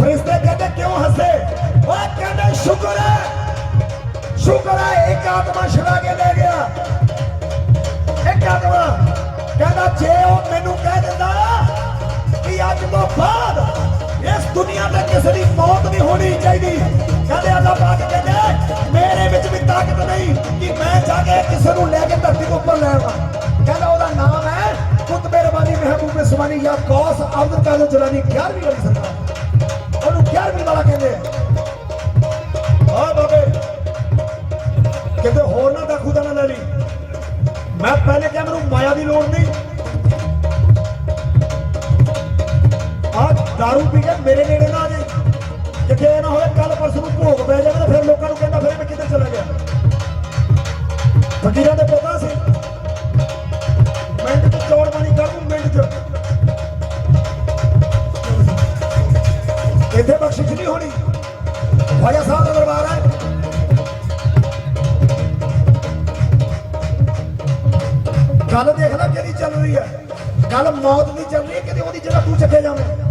ਫਰਿਸ਼ਤੇ ਕਹਿੰਦੇ ਕਿਉਂ ਹੱਸੇ? ਉਹ ਕਹਿੰਦੇ, ਸ਼ੁਕਰ ਹੈ ਸ਼ੁਕਰ ਹੈ, ਇੱਕ ਆਤਮਾ ਛੁਡਾ ਕੇ ਲੈ ਗਿਆ। ਇੱਕ ਆਤਮਾ ਕਹਿੰਦਾ, ਜੇ ਉਹ ਮੈਨੂੰ ਕਹਿ ਦਿੰਦਾ ਕਿ ਅੱਜ ਤੋਂ ਬਾਅਦ ਇਸ ਦੁਨੀਆ ਤੇ ਕਿਸੇ ਦੀ ਮੌਤ ਨਹੀਂ ਹੋਣੀ ਚਾਹੀਦੀ, ਕਹਿੰਦੇ ਅੱਲਾਹ ਪਾਕ ਕਹਿੰਦੇ, ਮੇਰੇ ਵਿੱਚ ਵੀ ਤਾਕਤ ਨਹੀਂ ਕਿ ਮੈਂ ਜਾ ਕੇ ਕਿਸੇ ਨੂੰ ਲੈ ਕੇ ਧਰਤੀ ਤੋਂ ਉੱਪਰ ਲੈ ਆਵਾਂ। ਕਹਿੰਦਾ, ਉਹਦਾ ਨਾਮ ਹੈ ਕੁਤਬੇ ਰਬਾਨੀ ਮਹਿਬੂਬ ਸੁਬਾਨੀ ਜਾਂ ਗੌਸ ਅਬਦੁਲ ਕਾਦਰ ਜਲਾਨੀ 11ਵੀਂ ਵਾਲੀ ਸਰਕਾਰ। ਕਿਤੇ ਹੋਰ ਨਾ ਦਾ ਖੁਦਾ ਨਾ ਲੈ ਲਈ। ਮੈਂ ਪਹਿਲੇ ਕਿਹਾ ਮੈਨੂੰ ਮਾਇਆ ਦੀ ਲੋੜ ਨਹੀਂ। ਆ दारू ਪੀ ਕੇ ਮੇਰੇ ਨੇੜੇ ਨਾ ਆ ਜਾਈ। ਜਿੱਥੇ ਇਹ ਨਾ ਹੋਵੇ ਕੱਲ ਪਰਸੋਂ ਨੂੰ ਭੋਗ ਪੈ ਜਾਵੇ ਤਾਂ ਫਿਰ ਲੋਕਾਂ ਨੂੰ ਕਹਿੰਦਾ ਫਿਰ ਮੈਂ ਕਿੱਧਰ ਚਲਾ ਗਿਆ। ਫਕੀਰਾਂ ਦੇ ਪਤਾ ਸੀ। ਮਿੰਟ ਚ ਚੋਰ ਬਣੀ ਕਰ ਦੂੰ ਮਿੰਟ ਚ। ਇੱਥੇ ਬਖਸ਼ਿਸ਼ ਨਹੀਂ ਹੋਣੀ। ਖਵਾਜਾ ਸਾਹਿਬ ਦਾ ਦਰਬਾਰ ਹੈ। ਗੱਲ ਦੇਖ ਲੈ ਕਿਹਦੀ ਚੱਲ ਰਹੀ ਹੈ। ਗੱਲ ਮੌਤ ਦੀ ਚੱਲ ਰਹੀ ਹੈ, ਕਿਤੇ ਉਹਦੀ ਜਗ੍ਹਾ ਤੂੰ ਚੱਕੇ ਜਾਵੇਂ।